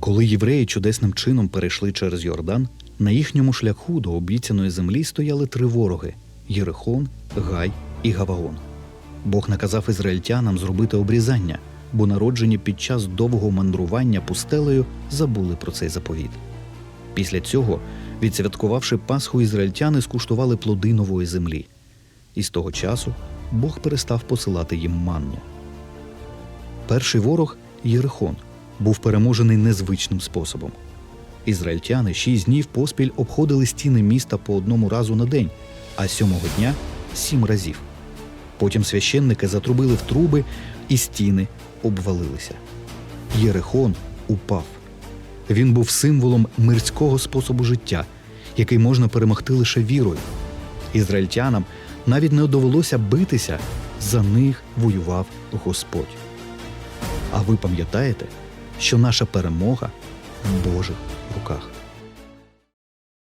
Коли євреї чудесним чином перейшли через Йордан, на їхньому шляху до обіцяної землі стояли три вороги Єрихон, Гай і Гаваон. Бог наказав ізраїльтянам зробити обрізання, бо народжені під час довгого мандрування пустелею забули про цей заповіт. Після цього, відсвяткувавши Пасху, ізраїльтяни скуштували плоди нової землі. І з того часу Бог перестав посилати їм манну. Перший ворог Єрихон був переможений незвичним способом. Ізраїльтяни шість днів поспіль обходили стіни міста по одному разу на день, а сьомого дня сім разів. Потім священники затрубили в труби, і стіни обвалилися. Єрихон упав. Він був символом мирського способу життя, який можна перемогти лише вірою. Ізраїльтянам навіть не довелося битися, за них воював Господь. А ви пам'ятаєте, що наша перемога в Божих руках.